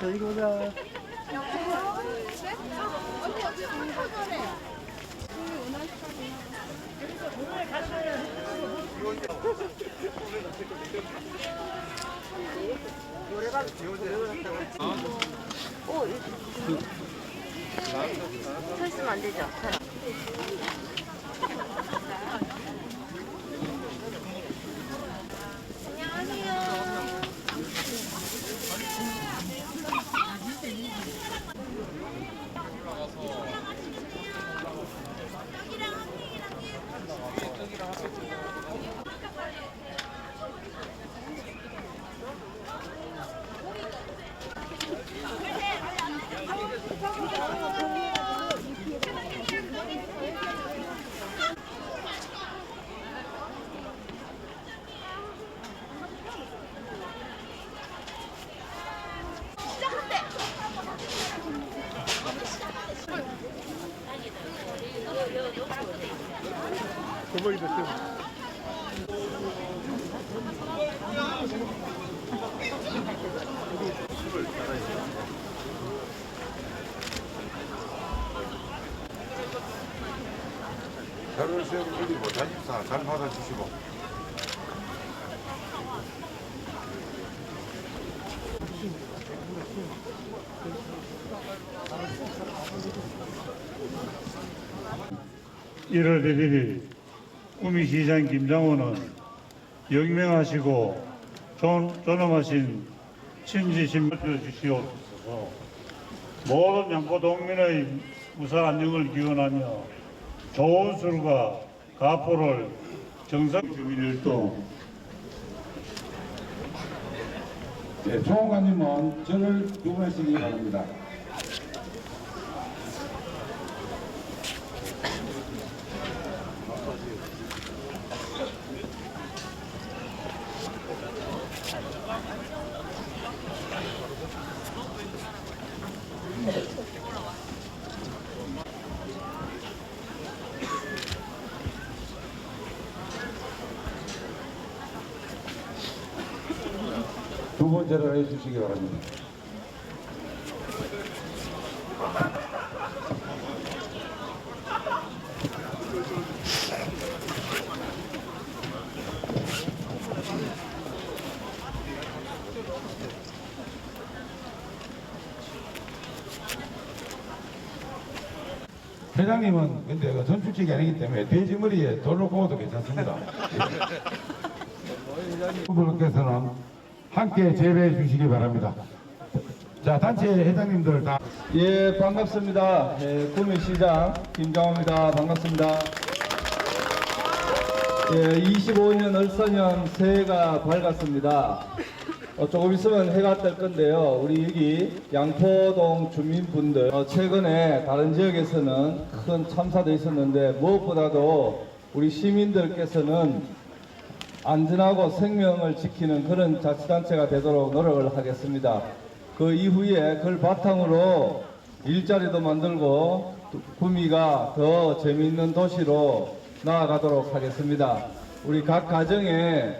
저기 보자. 서 있으면 안 되죠? 사람. 자료를 수행을 올리고 자집사 잘 받아주시고. 일월 1일 구미시장 김장호는 영명하시고 존, 존엄하신 친지신 주시옵소서 모든 양포 동민의 무사 안녕을 기원하며 좋은 술과 가포를 정상 주민일동 네, 총관님은 저를 두분 하시기 바랍니다. 두 번째로 해주시기 바랍니다. 회장님은 근데 그 전출직이 아니기 때문에 돼지머리에 돌로 구워도 괜찮습니다. 후보께서는 함께 재배해 주시기 바랍니다. 자, 단체 회장님들 다 예, 반갑습니다. 예, 구미시장 김장호입니다. 반갑습니다. 예, 25년 을서년 새해가 밝았습니다. 어, 조금 있으면 해가 뜰 건데요. 우리 여기 양포동 주민분들 어, 최근에 다른 지역에서는 큰 참사도 있었는데 무엇보다도 우리 시민들께서는 안전하고 생명을 지키는 그런 자치단체가 되도록 노력을 하겠습니다. 그 이후에 그걸 바탕으로 일자리도 만들고 구미가 더 재미있는 도시로 나아가도록 하겠습니다. 우리 각 가정에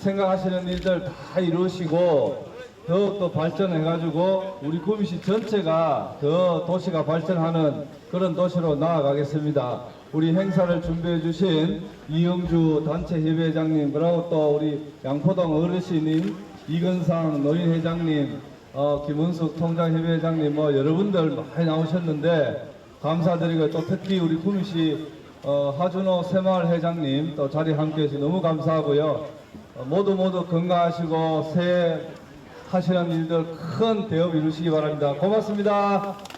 생각하시는 일들 다 이루시고 더욱더 발전해가지고 우리 구미시 전체가 더 도시가 발전하는 그런 도시로 나아가겠습니다. 우리 행사를 준비해 주신 이영주 단체 협의회장님 그리고 또 우리 양포동 어르신님 이건상 노인회장님 어, 김은숙 통장협의회장님 뭐 여러분들 많이 나오셨는데 감사드리고 또 특히 우리 구미시 어, 하준호 새마을 회장님 또 자리 함께 해주셔서 너무 감사하고요. 어, 모두 모두 건강하시고 새해 하시는 일들 큰 대업 이루시기 바랍니다. 고맙습니다.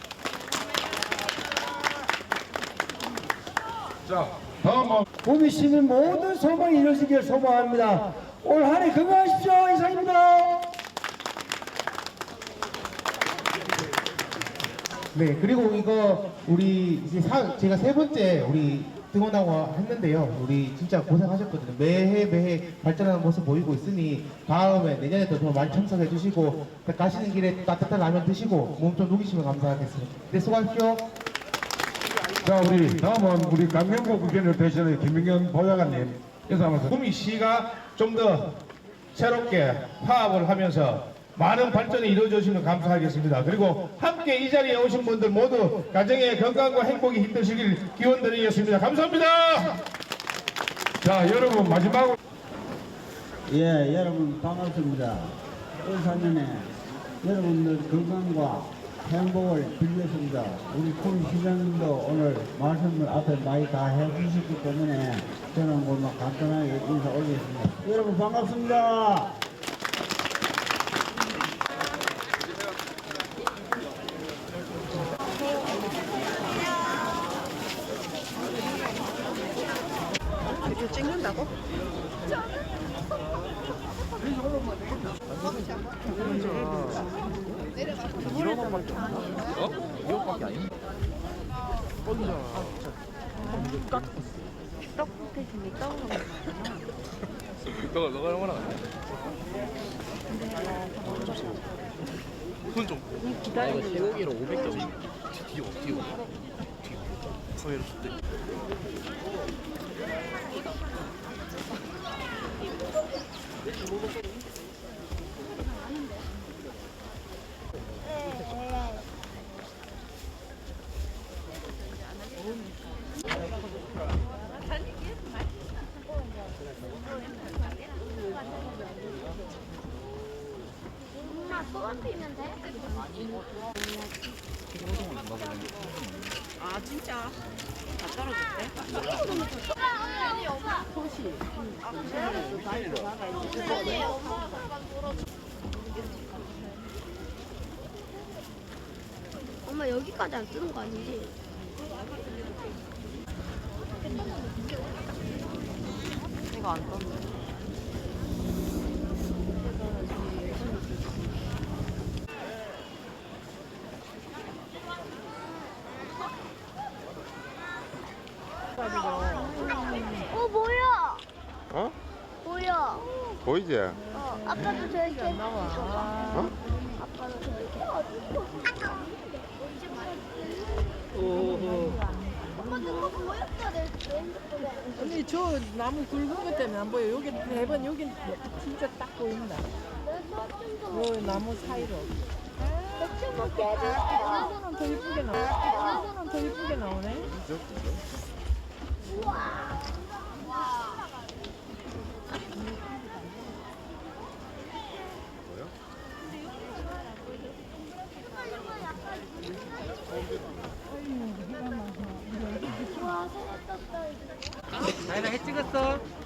자, 다음은 구미 시민 모든 소망이 이루어지길 소망합니다. 올 한해 건강하십시오. 이상입니다. 네, 그리고 이거 우리 이제 사, 제가 세 번째 우리 등원하고 했는데요. 우리 진짜 고생하셨거든요. 매해 매해 발전하는 모습 보이고 있으니 다음에 내년에도 더 많이 참석해 주시고 가시는 길에 따뜻한 라면 드시고 몸 좀 녹이시면 감사하겠습니다. 네, 수고하십시오. 자, 우리 다음은 우리 강명국 국회의원 되시는 김민경 보좌관님 인사하면서 구미시가 좀 더 새롭게 화합을 하면서 많은 발전이 이루어졌으면 감사하겠습니다. 그리고 함께 이 자리에 오신 분들 모두 가정의 건강과 행복이 힘드시길 기원드리겠습니다. 감사합니다. 자, 여러분 마지막으로 예, 여러분 반갑습니다. 올 사년에 여러분들 건강과 행복을 빌겠습니다. 우리 군 시장님도 오늘 말씀을 앞에 많이 다 해주셨기 때문에 저는 오늘 간단하게 인사 올리겠습니다. 여러분 반갑습니다. 이거 찍는다고? 떡볶이 중에 떡을 먹는 너가 너가 영화나 기다리고 있어. 여기로 500점 뒤로 뒤로 뒤로 카메라 쏠때 엄마 소원 피면 돼? 아 진짜? 다 떨어졌대? 엄마 여기까지 안 쓰는 거 아니지? 이거 안 떴네. 어 뭐야? 어? 뭐야? 보이지? 어 아까도 저렇게 나와 어? 아빠도 저렇게 엄마 그거 보였어 내 핸드폰에 언니 저 나무 굵은 것 때문에 안 보여. 여기 대번 여기 진짜 딱 보인다. 요 나무 사이로. 맥주 먹게 해줘 나무는 더 이쁘게 나와. 나무는 더 이쁘게 나오네. 나이나 해 찍었어.